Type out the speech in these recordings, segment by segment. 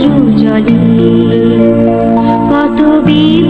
অশ্রু কত বীর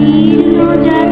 Jesus, Jesus.